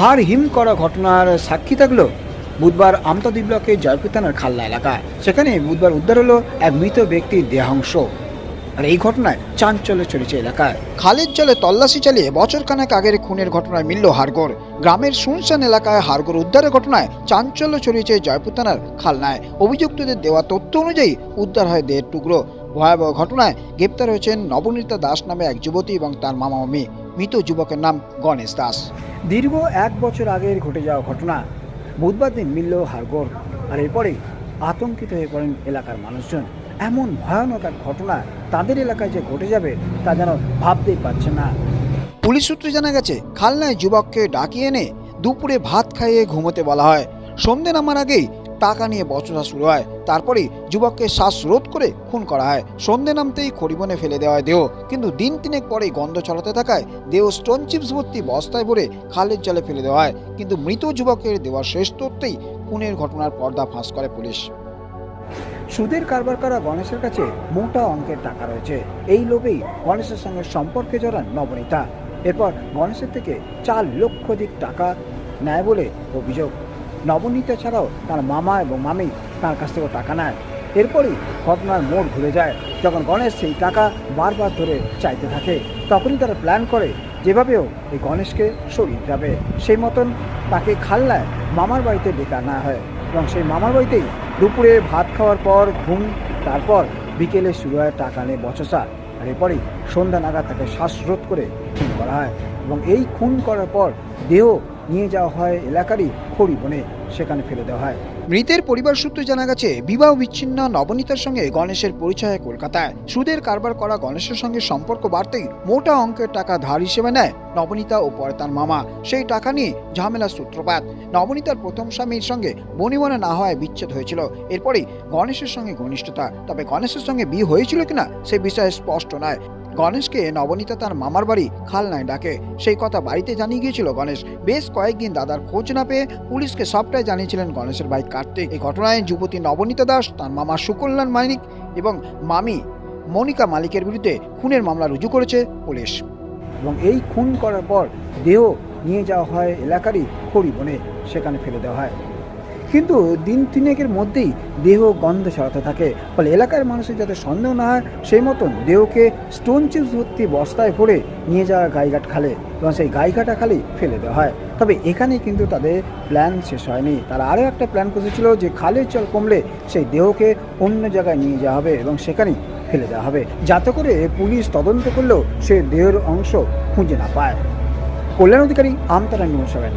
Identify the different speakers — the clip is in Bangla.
Speaker 1: হার হিম করা ঘটনার সাক্ষী থাকল বুধবার আমতাদি ব্লকের জয়পুর থানার খাল্লা এলাকা সেখানে বুধবার উদ্ধার হলো এক মৃত ব্যক্তির দেহাংশ। আর এই ঘটনায় চাঞ্চল্য চলেছে এলাকায়। খালের জলে তল্লাশি চালিয়ে বছর খানেক আগের খুনের ঘটনায় মিলল হারগোর। গ্রামের শুনশান এলাকায় হারগোর উদ্ধারের ঘটনায় চাঞ্চল্য ছড়িয়েছে জয়পুর থানার খালনায়। অভিযুক্তদের দেওয়া তথ্য অনুযায়ী উদ্ধার হয় দেহের টুকরো। ভয়াবহ ঘটনায় গ্রেপ্তার হয়েছেন নবনীতা দাস নামে এক যুবতী এবং তার মামা মামি মৃত যুবকের নাম গণেশ দাস। দীর্ঘ এক বছর আগের ঘটে যাওয়া ঘটনা বুধবার দিন মিলল হারগোর। আর এরপরে আতঙ্কিত হয়ে পড়েন এলাকার মানুষজন। এমন ভয়ানক এক ঘটনা তাদের এলাকায় যে ঘটে যাবে তা যেন ভাবতেই পারছে না। পুলিশ সূত্রে জানা গেছে খালনায় যুবককে ডাকিয়ে এনে দুপুরে ভাত খাইয়ে ঘুমোতে বলা হয়। সন্ধে নামার আগেই টাকা নিয়ে বচসা শুরু হয়। তারপরেই যুবককে শ্বাসরোধ করে খুন করা হয়। সন্ধে নামতেই খড়িবনে ফেলে দেওয়া হয় দেহ। কিন্তু দিন তিনেক পরেই গন্ধ ছড়াতে থাকায় দেহ স্টোন চিপস ভর্তি বস্তায় ভরে খালের জলে ফেলে দেওয়া হয়। কিন্তু মৃত যুবকের দেওয়া শেষ তথ্যেই খুনের ঘটনার পর্দা ফাঁস করে পুলিশ। সুদের কারবার করা গণেশের কাছে মোটা অঙ্কের টাকা রয়েছে। এই লোভেই গণেশের সঙ্গে সম্পর্কে জড়ান নবনীতা। এরপর গণেশের থেকে চার লক্ষাধিক টাকা নেয় বলে অভিযোগ। নবনীতা ছাড়াও তার মামা এবং মামি তার কাছ থেকে টাকা নেয়। এরপরই ঘটনার মোড় ঘুরে যায়। যখন গণেশ সেই টাকা বারবার ধরে চাইতে থাকে, তখনই তারা প্ল্যান করে যেভাবেও এই গণেশকে সরিয়ে যাবে সেই মতন তাকে খাল্লায় মামার বাড়িতে ডেকে আনা হয় এবং সেই মামার বাড়িতেই দুপুরে ভাত খাওয়ার পর, ঘুম, তারপর বিকেলে শুরু হয় টাকা নিয়ে বচসা। আর এরপরেই সন্ধ্যা নাগাদ তাকে শ্বাসরোধ করে খুন করা হয় এবং এই খুন করার পর দেহ নিয়ে যাওয়া হয় এলাকারই খড়ি বনে। সেখানে ফেলে দেওয়া হয়। মৃতের পরিবার সূত্রে জানা গেছে, বিবাহ বিচ্ছিন্ন নবনীতার সঙ্গে গণেশের পরিচয় কলকাতায়। সুদের কারবার করা গণেশের সঙ্গে সম্পর্ক বাড়তেই মোটা অঙ্কের টাকা ধার হিসেবে নেয় নবনীতা ও পরে তার মামা। সেই টাকা নিয়ে ঝামেলার সূত্রপাত। নবনীতার প্রথম স্বামীর সঙ্গে বনিবনা না হওয়ায় বিচ্ছেদ হয়েছিল। এরপরেই গণেশের সঙ্গে ঘনিষ্ঠতা। তবে গণেশের সঙ্গে বিয়ে হয়েছিল কিনা সে বিষয়ে স্পষ্ট নয়। গণেশকে নবনীতা তার মামার বাড়ি খালনায় ডাকে। সেই কথা বাড়িতে জানিয়ে গিয়েছিল গণেশ। বেশ কয়েকদিন দাদার খোঁজ না পেয়ে পুলিশকে সবটাই জানিয়েছিলেন গণেশের ভাই কার্তিক এই ঘটনায় যুবতী নবনীতা দাস, তার মামা সুকল্যাণ মানিক এবং মামি মনিকা মালিকের বিরুদ্ধে খুনের মামলা রুজু করেছে পুলিশ। এবং এই খুন করার পর দেহ নিয়ে যাওয়া হয় এলাকারই খড়ি বনে। সেখানে ফেলে দেওয়া হয়। কিন্তু দিন তিনেকের মধ্যেই দেহ গন্ধ ছড়াতে থাকে। ফলে এলাকার মানুষের যাতে সন্দেহ না হয়, সেই মতন দেহকে স্টোন চিপস ভর্তি বস্তায় ভরে নিয়ে যাওয়া গাইঘাট খালে এবং সেই গাইঘাটা খালি ফেলে দেওয়া হয়। তবে এখানে কিন্তু তাদের প্ল্যান শেষ হয়নি। তারা আরও একটা প্ল্যান করেছিল যে খালের জল কমলে সেই দেহকে অন্য জায়গায় নিয়ে যাওয়া হবে এবং সেখানেই ফেলে দেওয়া হবে। যাতে করে পুলিশ তদন্ত করলেও সে দেহের অংশ খুঁজে না পায়। Kalyan Adhikari Amtara news seven.